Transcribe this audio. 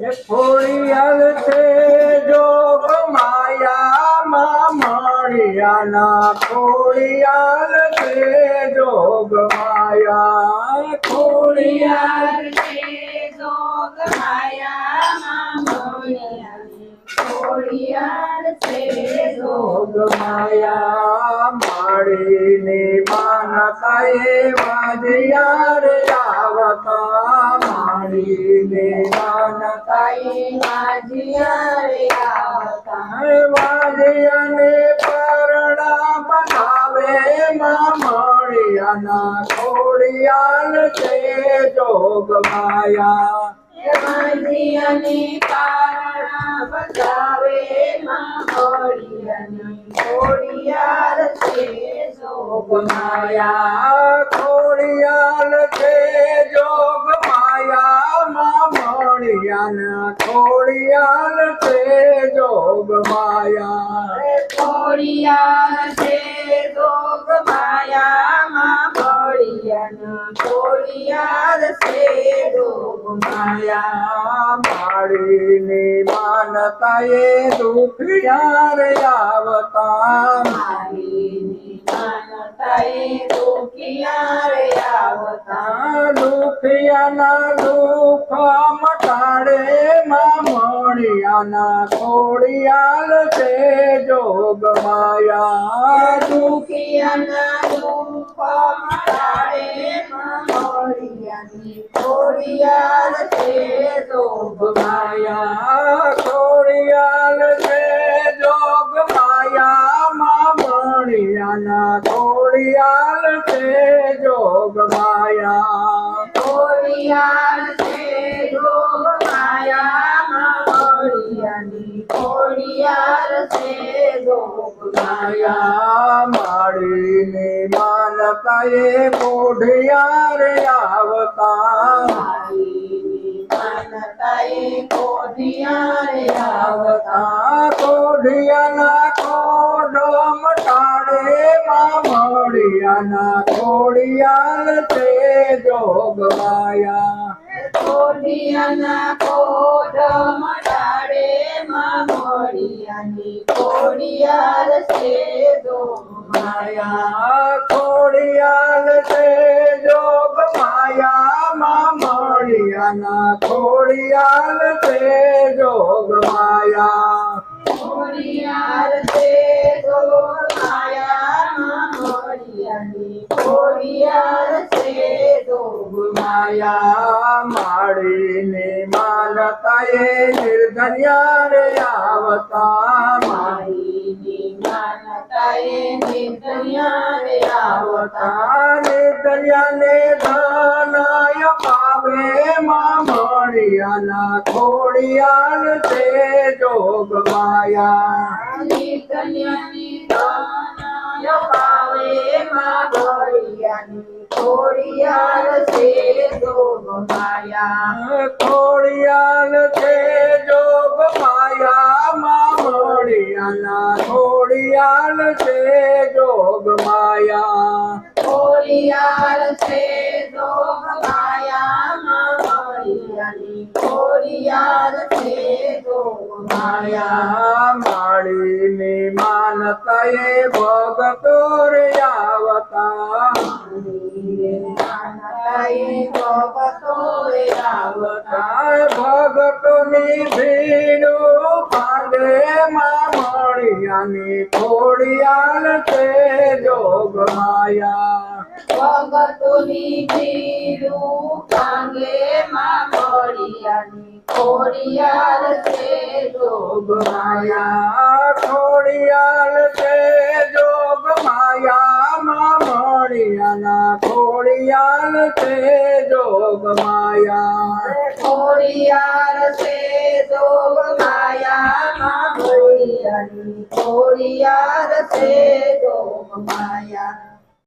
એ ખોડિયાલ છે જોગ માયામાં મળ્યાના ખોડિયાલ છે જોગ માયા ખોડિયાલ જોગ માયામાં માયા માળીને માનતા એવા જયાર આવતા માળીને માનતા તાઈ માજીયારે આવતા. વાજિયાને પરણા બનાવે માં મળ્યાના ખોડિયાલ છે જોગ માયા માજીયાની પારણા બતાવે માં મોળિયાની. ખોડિયાર છે જોગ માયા ખોડિયાલ છે જોગ માયા માં કોળિયાલ છે જોગ માયા ખોડિયાર છે જોગ માયામાં મોળિયાના. ખોડિયાર છે જોગ માયા માળીને માનતા એ દુખિયાર આવતા મારીની માનતાએ દુખિયારે આવતા. દુખિયાના દુઃખ મટાડે મામણિયાના ખોડિયાલ છે જોગ માયા દુખિયાના દુઃખ મટાડે માં મોળિયાની. ખોડિયાર છે જોગ માયા ખોડિયાલ છે જોગ માયા મામણિયાના ખોડિયાલ છે જોગ માયા ખોડિયાર છે જોગ. ખોડિયાર છે જોગ માયા માળીને માનતા એ કોઢિયાર આવતા કોઢિયાર આવતા. કોઢિયાના કોઢ મટાડે માં મળ્યાના તે છે જોગ માયા ખોડિયાના કોઢ મટાડે માં મોળિયાની. ખોડિયાર છે જોગ માયા ખોડિયાલ છે જોગ માયા માં મળ્યાના ખોડિયાલ છે જોગ માયા ખોડિયાર છે જોગ માયામાં મોળિયાની. ખોડિયાર છે જોગ માયા માળીને માનતા નિર્ધન્યા નિર્ધન્યારે આવતા મારીની માનતાએ નિર્દયાને આવતા. આવતા નિર્ધન્યાને ધનાય પાવે માં મળ્યાના ખોડિયાલ છે જોગ માયા નિર્દયાની ખોડિયાલ છે જોગ માયા માં મળ્યાના ખોડિયાલ છે જોગ માયા ખોડિયાર છે જોગ માયામાં ઘડિયાની. ખોડિયાર છે જોગ માયા માયા માળીને માનતા એ ભગતો રે આવતા આ ભગતોની ભીડું ભાગે માં મળ્યાની ખોડિયાલ છે જોગ માયા. ભગતોની ભીડો પાંડે માં મળિયાની ખોડિયાર છે જોગ માયા. ખોડિયાલ છે જોગ ખોડિયાલ છે જોગ માયા. ખોડિયાર છે જોગ માયામાં મળિયાની ખોડિયાર છે જોગ માયા.